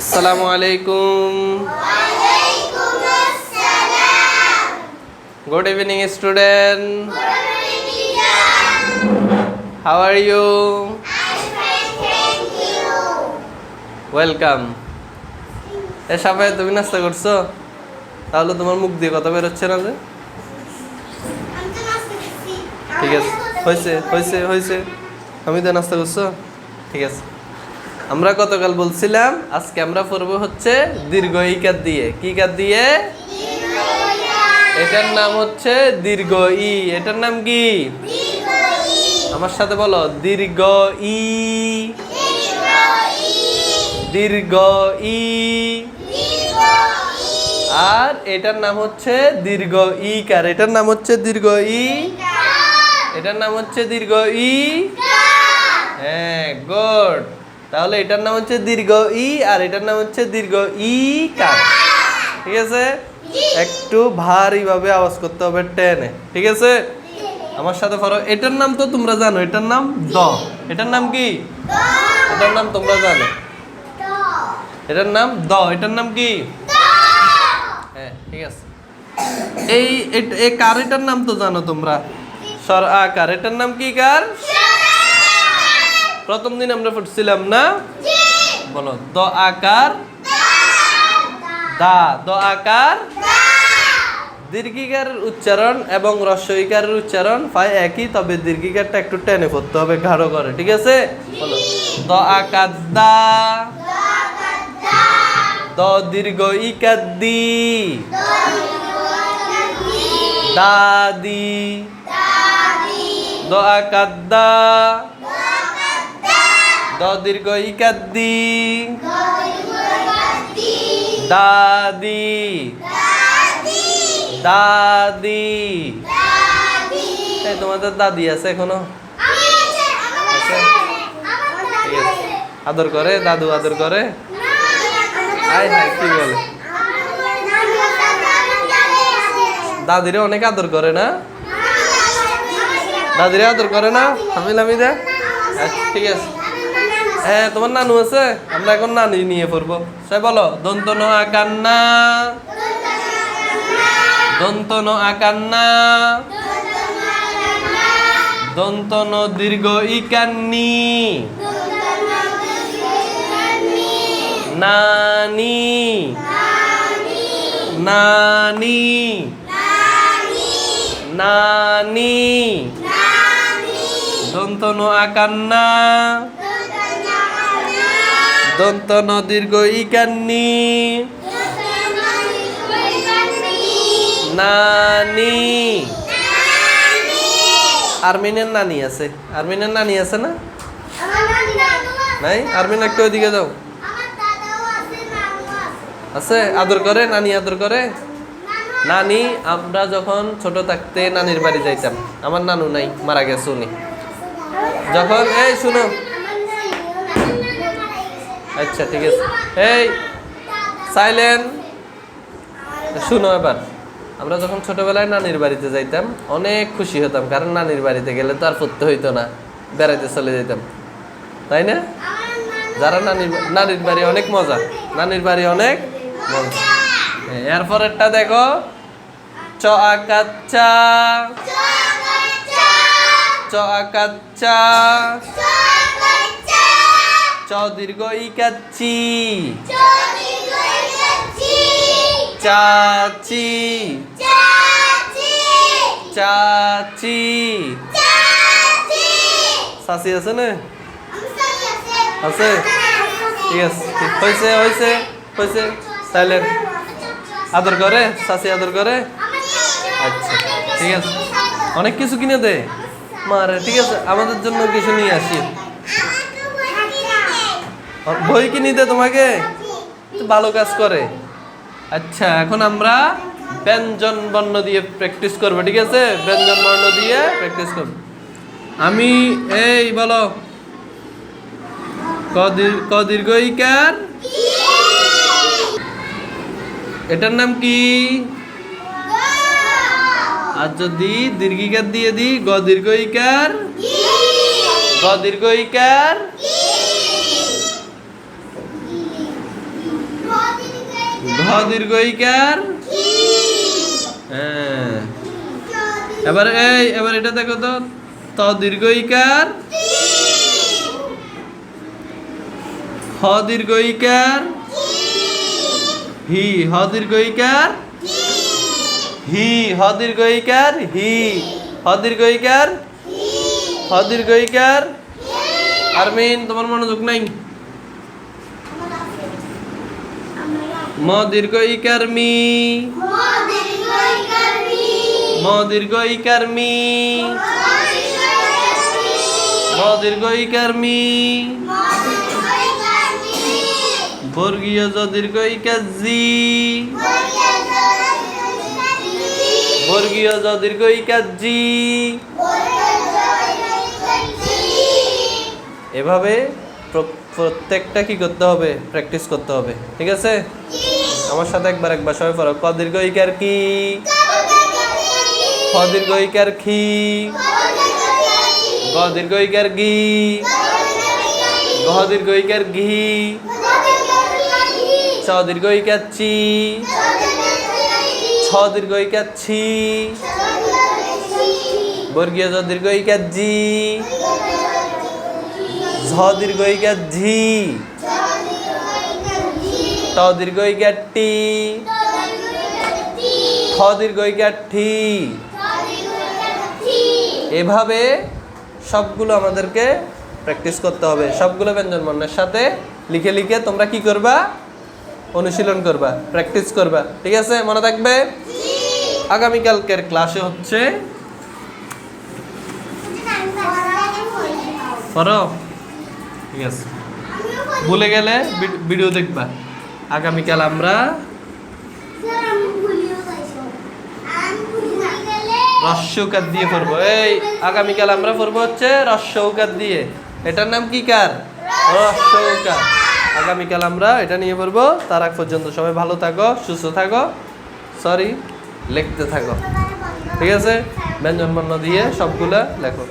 আসসালামু আলাইকুম। Good evening student how are you welcome এ সাফে তুমি নাস্তা করছ? তাহলে তোমার মুখ দিয়ে কথা বেরোচ্ছে না যে? ঠিক আছে। হয়েছে হয়েছে হয়েছে। আমি তো নাস্তা করছ? ঠিক আছে। আমরা গতকাল বলছিলাম, আজকে আমরা পড়ব হচ্ছে দীর্ঘ ই কাত দিয়ে। কি কার দিয়ে? এটার নাম হচ্ছে দীর্ঘ ই। এটার নাম কি? আমার সাথে বলো, দীর্ঘ ই। দীর্ঘ ই। আর এটার নাম হচ্ছে দীর্ঘ ই কার এটার নাম হচ্ছে দীর্ঘ ই। এটার নাম হচ্ছে দীর্ঘ ই। তাহলে এটার নাম হচ্ছে দীর্ঘ ই আর এটার নাম হচ্ছে দীর্ঘ ই কার ঠিক আছে একটু ভারী ভাবে আওয়াজ করতে হবে টেনে ঠিক আছে আমার সাথে পড়ো এটার নাম তো তোমরা জানো এটার নাম দ এটার নাম কি এটার নাম তোমরা জানো এটার নাম দ এটার নাম কি হ্যাঁ ঠিক আছে এই কার এটার নাম তো জানো তোমরা সর আকার এটার নাম কি কার প্রথম দিন আমরা পড়ছিলাম না? বলো, দ আকার, দা, দ আকার দীর্ঘিকার উচ্চারণ এবং রস্বইকারের উচ্চারণ প্রায় একই, তবে দীর্ঘিকারটা একটু টেনে করতে হবে, গাঢ় করে, ঠিক আছে? বলো, দ আকার দা দ দীর্ঘ ইকার দি দাদি, দ আকার দ দীর্ঘ ইকার দি দাদি। দাদি। এই তোমাদের দাদি আছে এখনও? আদর করে দাদু আদর করে? আয় হায় কি বলে? দাদিরে অনেক আদর করে না? দাদিরে আদর করে না? আমি নামি দে আচ্ছা, ঠিক আছে। হ্যাঁ তোমার নানু আছে? আমরা এখন নানি নিয়ে পড়ব সে বলো দন্ত ন আকান্না। দন্ত ন আকান্না। দন্ত ন দীর্ঘ ইকান্নি। নানি। নানি। নানি। দন্ত ন আকান্না। দন্ত ন দীর্ঘ ইকান্নি নানি। আর্মিনের নানি আছে। আর্মিনের নানি আছে না? নাই? আর্মিন একটু ওইদিকে যাও। আছে? আদর করে? নানি আদর করে? নানি, আমরা যখন ছোট থাকতে নানির বাড়ি যাইতাম। আমার নানু নাই, মারা গেছে উনি। যখন এই, শুনো। আচ্ছা ঠিক আছে। এই, সাইলেন। শুনো এবার। আমরা যখন ছোটবেলায় নানির বাড়িতে যাইতাম, অনেক খুশি হতাম, কারণ নানির বাড়িতে গেলে তো আর পড়তে হইতো না, বেড়াইতে চলে যেতাম। তাই না? যারা নানির নানির বাড়ি অনেক মজা, নানির বাড়ি অনেক মজা। এরপরেরটা দেখো। চ আকাচ্চা চ। আকাচ্চা চ দীর্ঘ ইকাচ্ছি চাচি। চাচি। শাসি আছে না? আছে। ঠিক আছে হয়েছে হয়েছে হয়েছে সাইলেন্ট আদর করে শাসি আদর করে। আচ্ছা ঠিক আছে। অনেক কিছু কিনে দে। মারে ঠিক আছে। আমাদের জন্য কিছু নিয়ে আসি। বই কিনে দে তোমাকে। ভালো কাজ করে। আচ্ছা এখন আমরা ব্যঞ্জন বর্ণ দিয়ে প্র্যাকটিস করব ঠিক আছে? ব্যঞ্জন বর্ণ দিয়ে প্র্যাকটিস করব। আমি এই বলো। কদীর- কদীর্ঘ ইকার এটার নাম কি? আর যদি দীর্ঘিকার দিয়ে দিই গ দীর্ঘ ইকার গ দীর্ঘ ইকার দীর্ঘ ইকার হ্যাঁ। এবার এই এবার এটা দেখো তো ত দীর্ঘ ইকার হ দীর্ঘ ইকার হি হ দীর্ঘ ইকার হি হ দীর্ঘ ইকার হি হ দীর্ঘ ইকার হ দীর্ঘ ইকার আরমিন তোমার মনোযোগ নাই। ম দীর্ঘ ইকার মি দীর্ঘ ইকার মি দীর্ঘ ইকার মি বর্গীয় জ দীর্ঘ ইকার জি বর্গীয় জ ইকার জি এভাবে প্রত্যেকটা কি করতে হবে? প্র্যাকটিস করতে হবে। ঠিক আছে? আমার সাথে একবার একবার, সবাই পড়ো। ক দীর্ঘ ইকার কি? খ দীর্ঘ ইকার খি গ দীর্ঘ ইকার গি দীর্ঘ ইকার ঘি চ দীর্ঘ ইকার চি? ছ দীর্ঘ ইকার ছি? বর্গীয় জ দীর্ঘ ইকার জি? ঝ দীর্ঘ ইকার ঝি? ট দীর্ঘ ইকার টি খ দীর্ঘ ইকার এভাবে সবগুলো আমাদেরকে প্র্যাকটিস করতে হবে। সবগুলো ব্যঞ্জন বর্ণের সাথে লিখে লিখে তোমরা কি করবা? অনুশীলন করবা প্র্যাকটিস করবা। ঠিক আছে? মনে থাকবে? আগামীকালকের ক্লাসে হচ্ছে ঠিক আছে। ভুলে গেলে ভিডিও দেখবা। আগামীকাল আমরা রস্যৌকাত দিয়ে পড়ব। এই আগামীকাল আমরা পড়ব হচ্ছে রস্যৌকাত দিয়ে। এটার নাম কি কার? রস্যৌকাত আগামীকাল আমরা এটা নিয়ে পড়ব। তার আগ পর্যন্ত সবাই ভালো থাকো সুস্থ থাকো। সরি লিখতে থাকো। ঠিক আছে? ব্যঞ্জন বর্ণ দিয়ে সবগুলা লেখো।